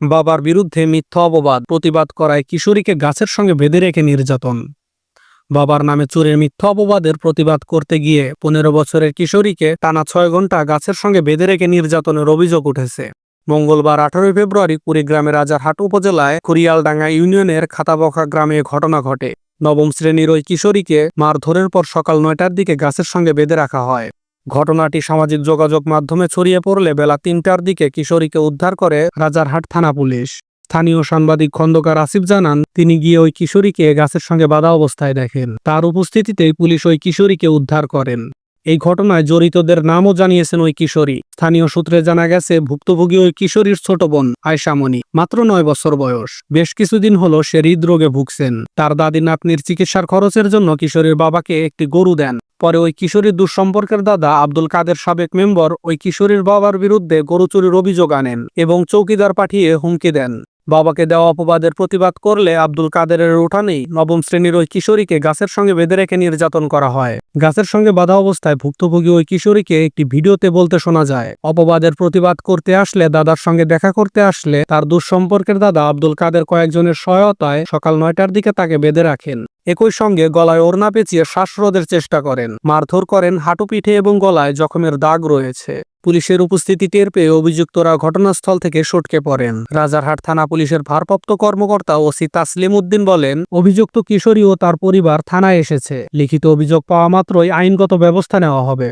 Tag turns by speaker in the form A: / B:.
A: বাবার বিরুদ্ধে মিথ্যা অপবাদ প্রতিবাদ করায় কিশোরীকে গাছের সঙ্গে বেঁধে রেখে নির্যাতন। বাবার নামে চুরের মিথ্যা অপবাদের প্রতিবাদ করতে গিয়ে পনেরো বছরের কিশোরীকে টানা ছয় ঘণ্টা গাছের সঙ্গে বেঁধে রেখে নির্যাতনের অভিযোগ উঠেছে। মঙ্গলবার আঠারোই ফেব্রুয়ারি কুড়িগ্রামের রাজারহাট উপজেলায় কুরিয়ালডাঙ্গা ইউনিয়নের খাতাবখা গ্রামে ঘটনা ঘটে। নবম শ্রেণির ওই কিশোরীকে মারধরের পর সকাল নয়টার দিকে গাছের সঙ্গে বেঁধে রাখা হয়। ঘটনাটি সামাজিক যোগাযোগ মাধ্যমে ছড়িয়ে পড়লে বেলা তিনটার দিকে কিশোরীকে উদ্ধার করে রাজারহাট থানা পুলিশ। স্থানীয় সাংবাদিক খন্দকার আসিফ জানান, তিনি গিয়ে ওই কিশোরীকে গাছের সঙ্গে বাধা অবস্থায় দেখেন। তার উপস্থিতিতেই পুলিশ ওই কিশোরীকে উদ্ধার করেন। এই ঘটনায় জড়িতদের নামও জানিয়েছেন ওই কিশোরী। স্থানীয় সূত্রে জানা গেছে, ভুক্তভোগী ওই কিশোরীর ছোট বোন আয়সামণি মাত্র নয় বছর বয়স। বেশ কিছুদিন হলো সে হৃদরোগে ভুগছেন। তার দাদি নাতনির চিকিৎসার খরচের জন্য কিশোরীর বাবাকে একটি গরু দেন। পরে ওই কিশোরীর দুঃসম্পর্কের দাদা আব্দুল কাদের সাবেক মেম্বার ওই কিশোরীর বাবার বিরুদ্ধে গরু চুরির অভিযোগ আনেন এবং চৌকিদার পাঠিয়ে হুমকি দেন। বাবাকে দেওয়া অপবাদের প্রতিবাদ করলে আব্দুল কাদেরের উঠানেই নবম শ্রেণির ওই কিশোরীকে গাছের সঙ্গে বেঁধে রেখে নির্যাতন করা হয়। গাছের সঙ্গে বাধা অবস্থায় ভুক্তভোগী ওই কিশোরীকে একটি ভিডিওতে বলতে শোনা যায়। অপবাদের প্রতিবাদ করতে আসলে, দাদার সঙ্গে দেখা করতে আসলে তার দুঃসম্পর্কের দাদা আব্দুল কাদের কয়েকজনের সহায়তায় সকাল নয়টার দিকে তাকে বেঁধে রাখেন। একই সঙ্গে গলায় ওড়না পেঁচিয়ে শ্বাসরোধের চেষ্টা করেন। মারধর করেন হাঁটু পিঠে এবং গলায় জখমের দাগ রয়েছে। পুলিশের উপস্থিতি টের পেয়ে অভিযুক্তরা ঘটনাস্থল থেকে সটকে পড়েন। রাজারহাট থানা পুলিশের ভারপ্রাপ্ত কর্মকর্তা ওসি তাসলিম উদ্দিন বলেন, অভিযুক্ত কিশোরী ও তার পরিবার থানায় এসেছে। লিখিত অভিযোগ পাওয়া মাত্রই আইনগত ব্যবস্থা নেওয়া হবে।